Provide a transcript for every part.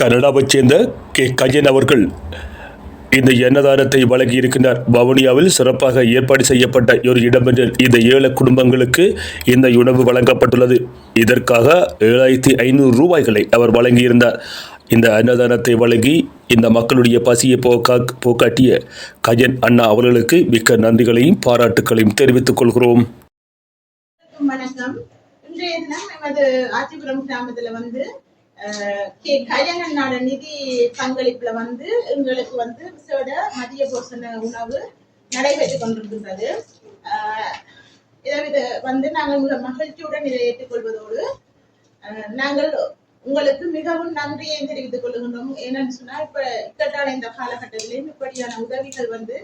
கனடாவைச் சேர்ந்த கே. கஜன் அவர்கள் இந்த அன்னதானத்தை வழங்கியிருக்கிறார் வவுனியாவில் சிறப்பாக ஏற்பாடு செய்யப்பட்ட ஒரு இடமென்றில் இந்த ஏழு குடும்பங்களுக்கு இந்த உணவு வழங்கப்பட்டுள்ளது. இதற்காக ஏழாயிரத்தி ஐநூறு ரூபாய்களை அவர் வழங்கியிருந்தார். இந்த அன்னதானத்தை வழங்கி இந்த மக்களுடைய பசியை போக்கா போக்காட்டிய கஜன் அண்ணா அவர்களுக்கு மிக்க நன்றிகளையும் பாராட்டுகளையும் தெரிவித்துக் கொள்கிறோம். வணக்கம். இன்றைய தினம் நமது ஆச்சிபுரம் கிராமத்தில் வந்து கே கல்யாண கயங்கண்ணாட நிதி பங்களிப்புல வந்து எங்களுக்கு வந்து விசேட மதிய போஷண உணவு நடைபெற்றுக் கொண்டிருக்கின்றது. அஹ், இதை வந்து நாங்கள் உங்கள் மகிழ்ச்சியுடன் இதை ஏற்றுக்கொள்வதோடு நாங்கள் உங்களுக்கு மிகவும் நன்றியை தெரிவித்துக் கொள்கின்றோம். ஏன்னு சொன்னா இப்ப இக்கட்டான இந்த காலகட்டத்திலும் இப்படியான உதவிகள் வந்து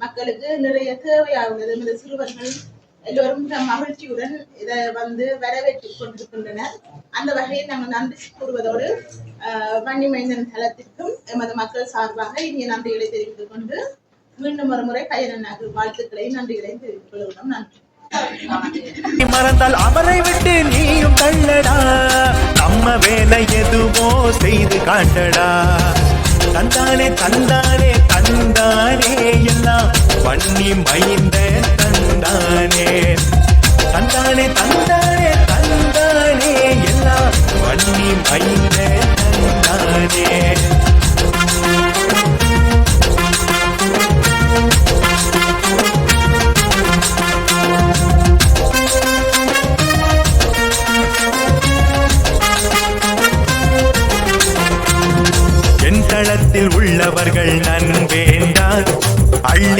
மக்களுக்கு நிறைய தேவையாகுது இந்த சிறுவர்கள் எல்லோரும் மகிழ்ச்சியுடன் இதை வந்து வரவேற்றுக் கொண்டிருக்கின்றனர். அந்த வகையில் நாங்கள் நன்றி கூறுவதோடு வன்னிமைந்தன் தளத்திற்கும் எமது மக்கள் சார்பாக இனிய நன்றிகளை தெரிவித்துக் கொண்டு மீண்டும் ஒரு முறை கையனக்கு வாழ்த்துக்களையும் நன்றிகளையும் தெரிவித்துக் கொள்கிறோம். நன்றி. மறந்தால் அவரை விட்டு நீயும் தள்ளடா. நம்ம வேலை எதுவோ செய்து காட்டடா. தந்தானே தந்தானே தந்தானே எல்லாம் பண்ணி மைந்த தந்தானே. தந்தானே தந்தானே தந்தானே. எல்லாம் பண்ணி மைந்தே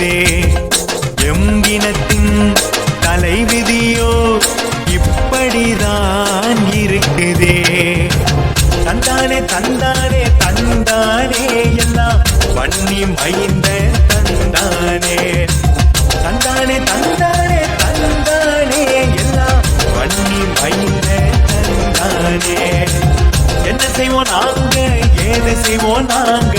இருக்குதே எங்கினத்தின் இனத்தின் தலைவிதியோ இப்படிதான் இருக்குதே. தந்தானே தந்தானே தந்தானே எல்லாம் வன்னி மைந்த தந்தானே. தந்தானே தந்தானே தந்தானே எல்லாம் வன்னி மைந்த தந்தானே. என்ன செய்வோம் நாங்க? ஏது செய்வோம் நாங்க?